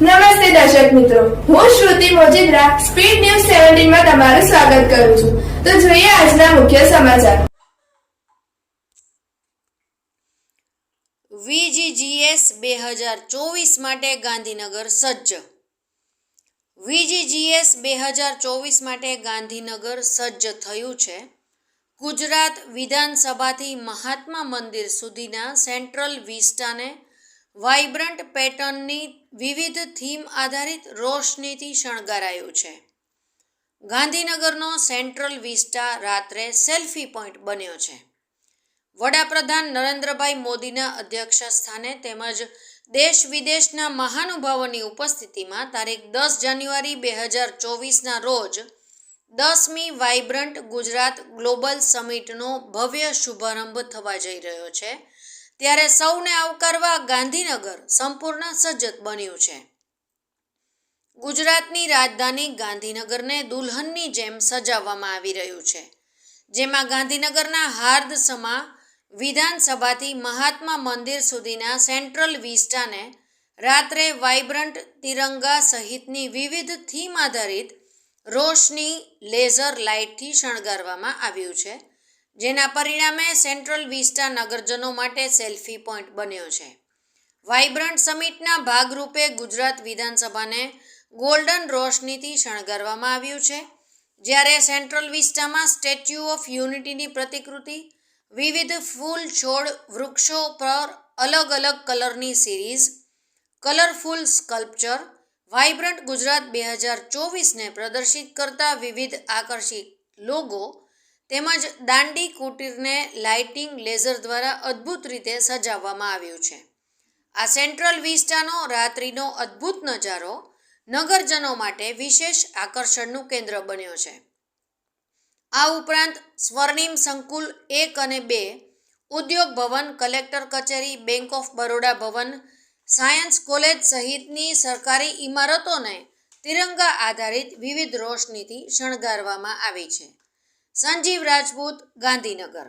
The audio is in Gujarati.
નમસ્તે દર્શક મિત્રો. હું શ્રુતિ મોજીદ્રા, સ્પીડ ન્યૂઝ સેવન્ટીનમાં તમારું સ્વાગત કરું છું. તો જોઈએ આજના મુખ્ય સમાચાર. વીજીજીએસ બે હજાર ચોવીસ માટે ગાંધીનગર સજ્જ. વીજીજીએસ બે હજાર ચોવીસ માટે ગાંધીનગર સજ્જ થયું છે. ગુજરાત વિધાનસભાથી મહાત્મા મંદિર સુધીના સેન્ટ્રલ વિસ્ટાને વાઇબ્રન્ટ પેટર્નની વિવિધ થીમ આધારિત રોશનીથી શણગારાયું છે. ગાંધીનગરનો સેન્ટ્રલ વિસ્ટા રાત્રે સેલ્ફી પોઈન્ટ બન્યો છે. વડાપ્રધાન નરેન્દ્રભાઈ મોદીના અધ્યક્ષ સ્થાને તેમજ દેશ વિદેશના મહાનુભાવોની ઉપસ્થિતિમાં તારીખ દસ જાન્યુઆરી બે હજાર ચોવીસના રોજ દસમી વાઇબ્રન્ટ ગુજરાત ગ્લોબલ સમિટનો ભવ્ય શુભારંભ થવા જઈ રહ્યો છે. ત્યારે સૌને આવકારવા ગાંધીનગર સંપૂર્ણ સજ્જત બન્યું છે. ગુજરાતની રાજધાની ગાંધીનગરને દુલ્હનની જેમ સજાવવામાં આવી રહ્યું છે, જેમાં ગાંધીનગરના હાર્દસમા વિધાનસભાથી મહાત્મા મંદિર સુધીના સેન્ટ્રલ વિસ્ટાને રાત્રે વાઇબ્રન્ટ તિરંગા સહિતની વિવિધ થીમ આધારિત રોશની લેઝર લાઇટથી શણગારવામાં આવ્યું છે. જેના પરિણામે સેન્ટ્રલ વિસ્ટા નગરજનો માટે સેલ્ફી પોઈન્ટ બન્યો છે. વાઇબ્રન્ટ સમિટના ભાગરૂપે ગુજરાત વિધાનસભાને ગોલ્ડન રોશનીથી શણગારવામાં આવ્યું છે. જ્યારે સેન્ટ્રલ વિસ્ટામાં સ્ટેચ્યુ ઓફ યુનિટીની પ્રતિકૃતિ, વિવિધ ફૂલ છોડ વૃક્ષો પર અલગ અલગ કલરની series, colourful sculpture vibrant Gujarat બે હજાર ચોવીસને પ્રદર્શિત કરતા વિવિધ આકર્ષિત લોગો તેમજ દાંડી કુટીરને લાઇટિંગ લેઝર દ્વારા અદ્ભુત રીતે સજાવવામાં આવ્યું છે. આ સેન્ટ્રલ વિસ્ટાનો રાત્રિનો અદ્ભુત નજારો નગરજનો માટે વિશેષ આકર્ષણનું કેન્દ્ર બન્યો છે. આ ઉપરાંત સ્વર્ણિમ સંકુલ એક અને બે, ઉદ્યોગ ભવન, કલેક્ટર કચેરી, bank of Baroda Bhavan, science college સહિતની સરકારી ઇમારતોને તિરંગા આધારિત વિવિધ રોશનીથી શણગારવામાં આવી છે. સંજીવ રાજપૂત ગાંધીનગર.